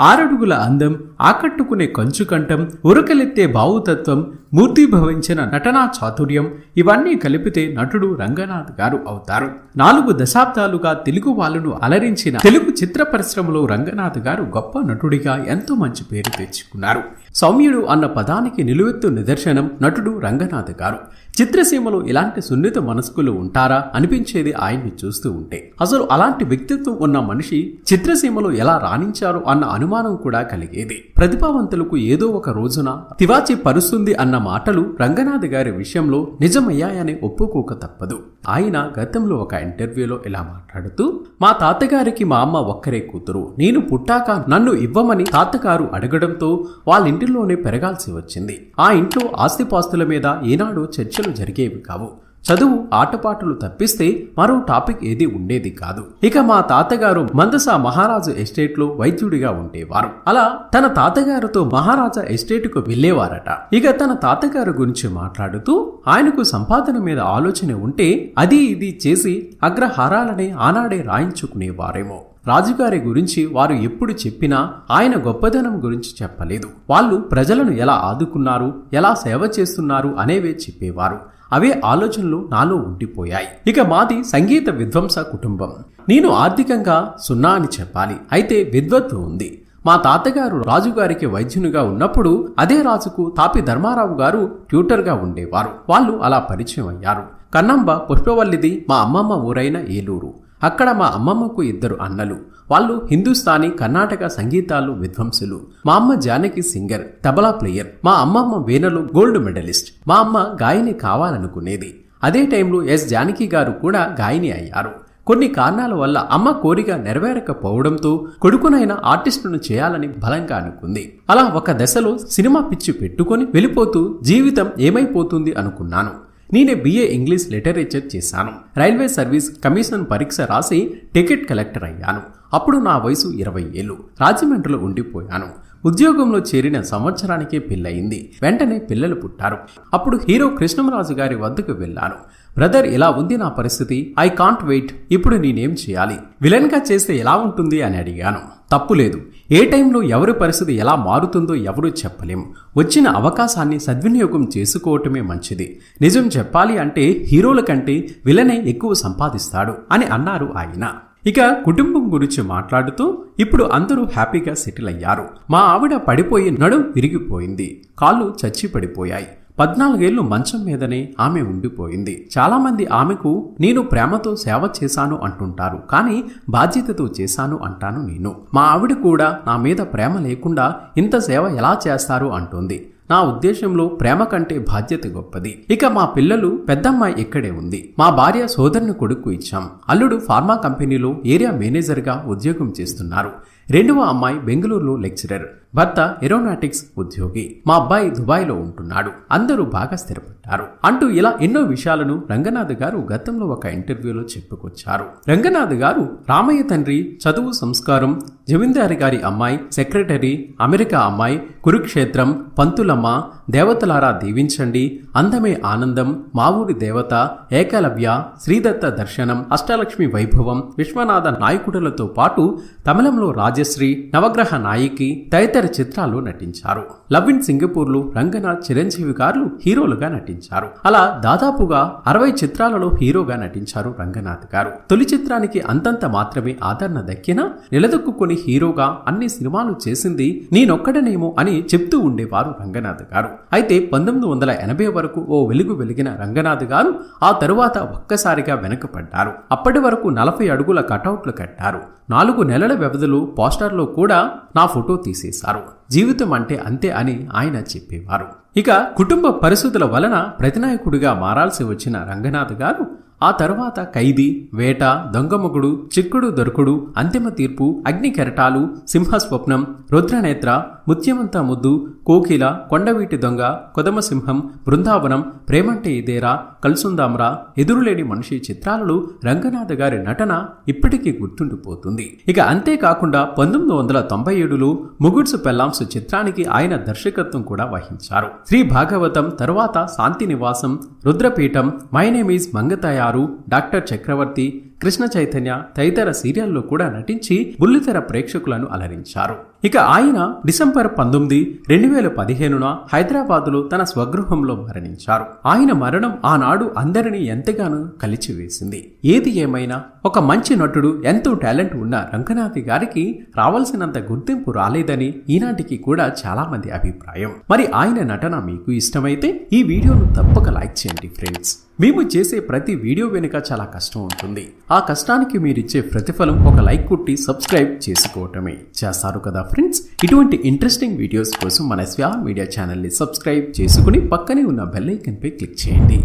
ఆరడుగుల అందం ఆకట్టుకునే కంచుకంఠం ఉరకలెత్తే భావుతత్వం మూర్తిభవించిన నటనా చాతుర్యం ఇవన్నీ కలిపితే నటుడు రంగనాథ్ గారు అవుతారు. నాలుగు దశాబ్దాలుగా తెలుగు వాళ్ళను అలరించిన తెలుగు చిత్ర పరిశ్రమలో రంగనాథ్ గారు గొప్ప నటుడిగా ఎంతో మంచి పేరు తెచ్చుకున్నారు. సౌమ్యుడు అన్న పదానికి నిలువెత్తు నిదర్శనం నటుడు రంగనాథ్ గారు. చిత్రసీమలో ఇలాంటి సున్నిత మనస్కులు ఉంటారా అనిపించేది ఆయన్ని చూస్తూ ఉంటే. అసలు అలాంటి వ్యక్తిత్వం ఉన్న మనిషి చిత్రసీమలో ఎలా రాణించారు అన్న అనుమానం కూడా కలిగేది. ప్రతిభావంతులకు ఏదో ఒక రోజున తివాచి పరుస్తుంది అన్న మాటలు రంగనాథ్ గారి విషయంలో నిజమయ్యాయని ఒప్పుకోక తప్పదు. ఆయన గతంలో ఒక ఇంటర్వ్యూలో ఇలా మాట్లాడుతూ మా తాతగారికి మా అమ్మ ఒక్కరే కూతురు. నేను పుట్టాక నన్ను ఇవ్వమని తాతగారు అడగడంతో వాళ్ళ ఇంటిలోనే పెరగాల్సి వచ్చింది. ఆ ఇంట్లో ఆస్తిపాస్తుల మీద ఈనాడు చర్చలు జరిగేవి కావు. చదువు ఆటపాటలు తప్పిస్తే మరో టాపిక్ ఏది ఉండేది కాదు. ఇక మా తాతగారు మందస మహారాజు ఎస్టేట్లో వైద్యుడిగా ఉండేవారు. అలా తన తాతగారితో మహారాజా ఎస్టేట్కు వెళ్ళేవారట ఇక తన తాతగారు గురించి మాట్లాడుతూ ఆయనకు సంపాదన మీద ఆలోచన ఉంటే అది ఇది చేసి అగ్రహారాలనే ఆనాడే రాయించుకునేవారేమో. రాజుగారి గురించి వారు ఎప్పుడు చెప్పినా ఆయన గొప్పదనం గురించి చెప్పలేదు. వాళ్ళు ప్రజలను ఎలా ఆదుకున్నారు ఎలా సేవ చేస్తున్నారు అనేవే చెప్పేవారు. అవే ఆలోచనలు నాలో ఉండిపోయాయి. ఇక మాది సంగీత విధ్వంస కుటుంబం. నేను ఆర్థికంగా సున్నా అని చెప్పాలి. అయితే విద్వత్తు ఉంది. మా తాతగారు రాజుగారికి వైద్యునిగా ఉన్నప్పుడు అదే రాజుకు తాపి ధర్మారావు గారు ట్యూటర్గా ఉండేవారు. వాళ్ళు అలా పరిచయం అయ్యారు. కన్నంబ పుష్పవల్లిది మా అమ్మమ్మ ఊరైన ఏలూరు. అక్కడ మా అమ్మమ్మకు ఇద్దరు అన్నలు. వాళ్ళు హిందుస్థానీ కర్ణాటక సంగీతాలు విధ్వంసులు. మా అమ్మ జానకి సింగర్ తబలా ప్లేయర్. మా అమ్మమ్మ వీణలు గోల్డ్ మెడలిస్ట్. మా అమ్మ గాయని కావాలనుకునేది. అదే టైంలో ఎస్ జానకి గారు కూడా గాయని అయ్యారు. కొన్ని కారణాల వల్ల అమ్మ కోరిక నెరవేరకపోవడంతో కొడుకునైన ఆర్టిస్టును చేయాలని బలంగా అనుకుంది. అలా ఒక దశలో సినిమా పిచ్చి పెట్టుకొని వెళ్ళిపోతూ జీవితం ఏమైపోతుంది అనుకున్నాను. నేనే బిఏ ఇంగ్లీష్ లిటరేచర్ చేశాను. రైల్వే సర్వీస్ కమిషన్ పరీక్ష రాసి టికెట్ కలెక్టర్ అయ్యాను. అప్పుడు నా వయసు ఇరవై ఏళ్ళు. రాజమండ్రిలో ఉండిపోయాను. ఉద్యోగంలో చేరిన సంవత్సరానికే పెళ్ళయింది. వెంటనే పిల్లలు పుట్టారు. అప్పుడు హీరో కృష్ణమరాజు గారి వద్దకు వెళ్ళాను. బ్రదర్ ఇలా ఉంది నా పరిస్థితి. I can't wait. ఇప్పుడు నేనేం చేయాలి? విలన్గా చేస్తే ఎలా ఉంటుంది? అని అడిగాను. తప్పులేదు ఏ టైంలో ఎవరి పరిస్థితి ఎలా మారుతుందో ఎవరూ చెప్పలేం. వచ్చిన అవకాశాన్ని సద్వినియోగం చేసుకోవటమే మంచిది. నిజం చెప్పాలి అంటే హీరోల కంటే విలనే ఎక్కువ సంపాదిస్తాడు అని అన్నారు ఆయన. ఇక కుటుంబం గురించి మాట్లాడుతూ ఇప్పుడు అందరూ హ్యాపీగా సెటిల్ అయ్యారు. మా ఆవిడ పడిపోయి నడుం విరిగిపోయింది. కాళ్ళు చచ్చి పడిపోయాయి పద్నాలుగేళ్ళు మంచం మీదనే ఆమె ఉండిపోయింది. చాలామంది ఆమెకు నేను ప్రేమతో సేవ చేశాను అంటుంటారు. కానీ బాధ్యతతో చేశాను అంటాను నేను. మా ఆవిడ కూడా నా మీద ప్రేమ లేకుండా ఇంత సేవ ఎలా చేస్తారు? అంటుంది. నా ఉద్దేశంలో ప్రేమ కంటే బాధ్యత గొప్పది. ఇక మా పిల్లలు పెద్దమ్మాయి ఇక్కడే ఉంది. మా భార్య సోదరుని కొడుకు ఇచ్చాం. అల్లుడు ఫార్మా కంపెనీలో ఏరియా మేనేజర్గా ఉద్యోగం చేస్తున్నారు. రెండవ అమ్మాయి బెంగళూరులో లెక్చరర్ భర్త ఏరోనాటిక్స్ ఉద్యోగి. మా అబ్బాయి దుబాయ్లో ఉంటున్నాడు. అందరూ బాగా స్థిరపడ్డారు. అంటూ ఇలా ఎన్నో విషయాలను రంగనాథ్ గారు గతంలో ఒక ఇంటర్వ్యూలో చెప్పుకొచ్చారు. రంగనాథ్ గారు రామయ్య తండ్రి చదువు సంస్కారం జమీందారి గారి అమ్మాయి సెక్రటరీ అమెరికా అమ్మాయి కురుక్షేత్రం పంతులమ్మ దేవతలారా దీవించండి అందమే ఆనందం మావూరి దేవత ఏకలవ్య శ్రీదత్త దర్శనం అష్టలక్ష్మి వైభవం విశ్వనాథ నాయకుడులతో పాటు తమిళంలో రాజ రాజశ్రీ నవగ్రహ నాయికి తదితర చిత్రాల్లో నటించారు. లవ్ ఇన్ సింగపూర్లో రంగనాథ్ చిరంజీవి గారు హీరోలుగా నటించారు. అలా దాదాపుగా అరవై చిత్రాలలో హీరోగా నటించారు రంగనాథ్ గారు. తొలి చిత్రానికి అంతంత మాత్రమే ఆదరణ దక్కినా నిలదొక్కుని హీరోగా అన్ని సినిమాలు చేసింది నేనొక్కడనేమో అని చెప్తూ ఉండేవారు రంగనాథ్ గారు. అయితే పంతొమ్మిది వందల ఎనభై వరకు ఓ వెలుగు వెలిగిన రంగనాథ్ గారు ఆ తరువాత ఒక్కసారిగా వెనకపడ్డారు అప్పటి వరకు నలభై అడుగుల కటౌట్లు కట్టారు. నాలుగు నెలల వ్యవధిలో పోస్టర్లో కూడా నా ఫోటో తీసేశారు. జీవితం అంటే అంతే అని ఆయన చెప్పేవారు. ఇక కుటుంబ పరిస్థితుల వలన ప్రతినాయకుడిగా మారాల్సి వచ్చిన రంగనాథ్ గారు ఆ తర్వాత ఖైదీ వేట దొంగముగుడు చిక్కుడు దొరుకుడు అంతిమ తీర్పు అగ్నికెరటాలు సింహస్వప్నం రుద్రనేత్ర ముత్యమంత ముద్దు కోకిల కొండవీటి దొంగ కొదమసింహం బృందావనం ప్రేమంటే ఇదేరా కల్సుందాంరా ఎదురులేని మనిషి చిత్రాలలో రంగనాథ గారి నటన ఇప్పటికీ గుర్తుండిపోతుంది. ఇక అంతేకాకుండా పంతొమ్మిది వందల తొంభై ఏడులో ముగుడ్సు పెల్లాంస్ చిత్రానికి ఆయన దర్శకత్వం కూడా వహించారు. శ్రీ భాగవతం తరువాత Shanti Nivasam Rudrapeetham my name is Mangatayaru doctor Chakravarthi Krishna Chaitanya తదితర సీరియల్లో కూడా నటించి బుల్లితెర ప్రేక్షకులను అలరించారు. ఇక ఆయన డిసెంబర్ పంతొమ్మిది రెండు వేల పదిహేనున హైదరాబాదులో తన స్వగృహంలో మరణించారు. ఆయన మరణం ఆనాడు అందరినీ ఎంతగానో కలిచివేసింది. ఏది ఏమైనా ఒక మంచి నటుడు ఎంతో టాలెంట్ ఉన్న రంగనాథి గారికి రావాల్సినంత గుర్తింపు రాలేదని ఈనాటికి కూడా చాలా మంది అభిప్రాయం. మరి ఆయన నటన మీకు ఇష్టమైతే ఈ వీడియోను తప్పక లైక్ చేయండి ఫ్రెండ్స్. మేము చేసే ప్రతి వీడియో వెనుక చాలా కష్టం ఉంటుంది. ఆ కష్టానికి మీరిచ్చే ప్రతిఫలం ఒక లైక్ కొట్టి సబ్స్క్రైబ్ చేసుకోవటమే. చేస్తారు కదా ఫ్రెండ్స్? ఇటువంటి ఇంట్రెస్టింగ్ వీడియోస్ కోసం మన స్వా మీడియా ఛానల్ని సబ్స్క్రైబ్ చేసుకుని పక్కనే ఉన్న బెల్ ఐకన్పై క్లిక్ చేయండి.